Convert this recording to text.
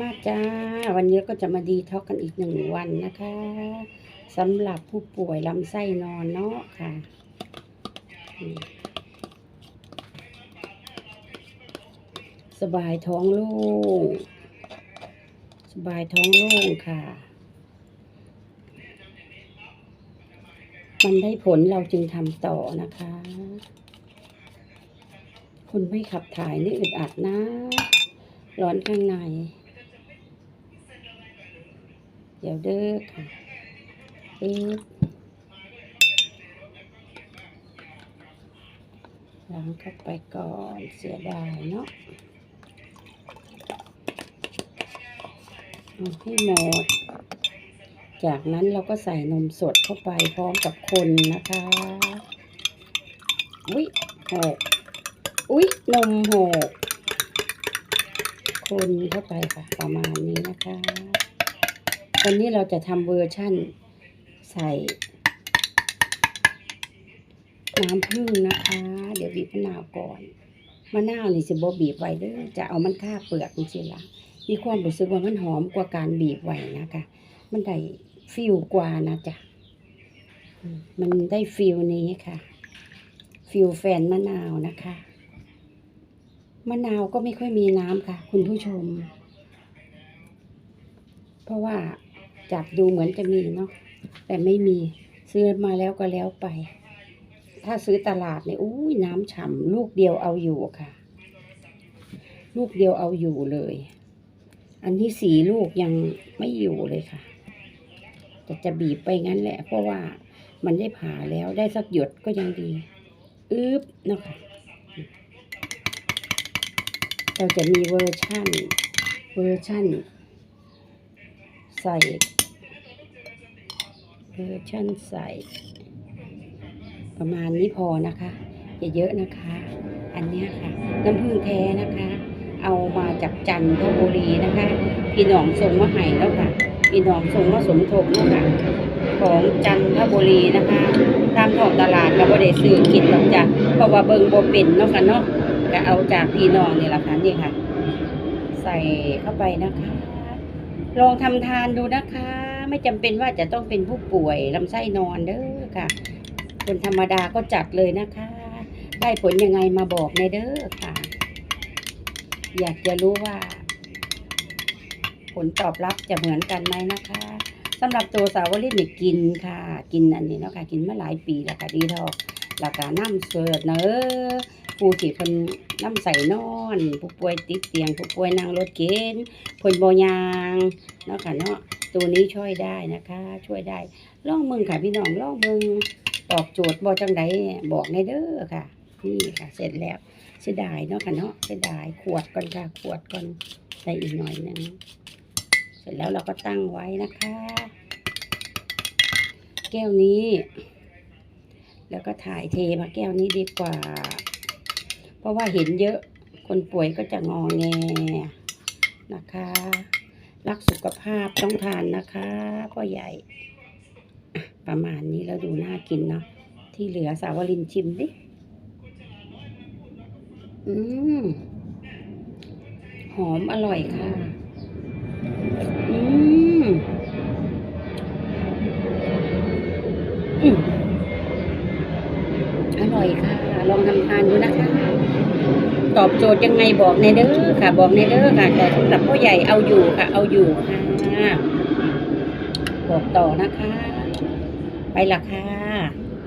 มาจ้า วันนี้ก็จะมาดีท็อกกันอีกหนึ่งวันนะคะสำหรับผู้ป่วยลำไส้นอนเนาะค่ะ สบายท้องโล่งสบายท้องโล่งค่ะ มันได้ผลเราจึงทำต่อนะคะคุณไม่ขับถ่ายนี่อึดอัดนะ ร้อนข้างใน ดี๋ยวเด้อค่ะปึ๊บล้างเข้าไปก่อนเสียดายเนาะเอาให้หมด จากนั้นเราก็ใส่นมสดเข้าไปพร้อมกับคนนะคะ อุ๊ยหกอุ๊ย นมหกคนเข้าไปค่ะ ประมาณนี้นะคะ วันนี้เราจะทำเวอร์ชั่นใส่น้ำผึ้งนะคะ เดี๋ยวบีบมะนาวก่อนมะนาวนี่สิบ่บีบไว้เด้อจะเอามันค่าเปลือกจริงๆละมีความรู้สึกว่ามันหอมกว่าการบีบไว้นะคะ มันได้ฟิลกว่านะจ๊ะมันได้ฟิลนี้ค่ะ ฟิลแฟนมะนาวนะคะมะนาวก็ไม่ค่อยมีน้ำค่ะ คุณผู้ชม เพราะว่า จับดูเหมือนจะมีเนาะแต่ไม่มีซื้อมาแล้วก็แล้วไป ถ้าซื้อตลาดเนี่ยอุ้ยน้ำฉ่ำลูกเดียวเอาอยู่ค่ะ ลูกเดียวเอาอยู่เลย อันที่สี่ลูกยังไม่อยู่เลยค่ะแต่จะบีบไปงั้นแหละ เพราะว่ามันได้ผ่าแล้วได้สักหยดก็ยังดีอึบเนาะคะเราจะมีเวอร์ชั่น เวอร์ชั่น ใส่ เวอร์ชั่นใส่ ประมาณนี้พอนะคะอย่าเยอะนะคะ อันนี้ค่ะ น้ำผึ้งแท้นะคะ เอามาจากจันทบุรีนะคะพี่น้องส่งมาให้แล้วค่ะพี่น้องส่งมาสมทบแล้วค่ะของจันทบุรีนะคะตามท้องตลาดก็บ่ได้ซื้อกินหรอกจ้ะเพราะว่าเบิ่งบ่เป็นเนาะค่ะเนาะก็เอาจากพี่น้องนี่แหละค่ะนี่ค่ะ ใส่เข้าไปนะคะ ลองทำทานดูนะคะ ไม่จำเป็นว่าจะต้องเป็นผู้ป่วยลำไส้นอนเด้อค่ะ คนธรรมดาก็จัดเลยนะคะ ได้ผลยังไงมาบอกในเด้อค่ะ อยากจะรู้ว่า ผลตอบรับจะเหมือนกันไหมนะคะสำหรับตัวสาวลิตเนี่ยกินค่ะ กินอันนี้เนาะค่ะ กินมาหลายปีแล้วค่ะดีทอกแล้วก็น้ำเสิร์ฟเนอะ ผู้ที่เพิ่นน้ำใส่นอน ผู้ป่วยติดเตียง ผู้ป่วยนั่งรถเข็นเพิ่นบ่ยางเนาะค่ะเนาะตัวนี้ช่วยได้นะคะ ช่วยได้ลองมึงค่ะพี่น้องลองมึงตอบโจทย์บ่จังไดบอกในเด้อค่ะ นี่ค่ะ เสร็จแล้วเสียดายเนาะค่ะเนาะเสียดายขวดก่อนค่ะขวดก่อนใส่อีกหน่อยนึงเสร็จแล้วเราก็ตั้งไว้นะคะ แก้วนี้ แล้วก็ถ่ายเทมาแก้วนี้ดีกว่า เพราะว่าเห็นเยอะคนป่วยก็จะงอแงนะคะ รักสุขภาพต้องทานนะคะพ่อใหญ่ประมาณนี้แล้วดูน่ากินเนาะที่เหลือสาวลินชิมดิอืมหอมอร่อยค่ะ อือืมอร่อยค่ะ ลองทำทานดูนะคะ ตอบโจทย์ยังไงบอกในเด้อค่ะ บอกในเด้อค่ะ แต่สำหรับพ่อใหญ่เอาอยู่ค่ะ เอาอยู่ค่ะบอกต่อนะคะ ไปละค่ะ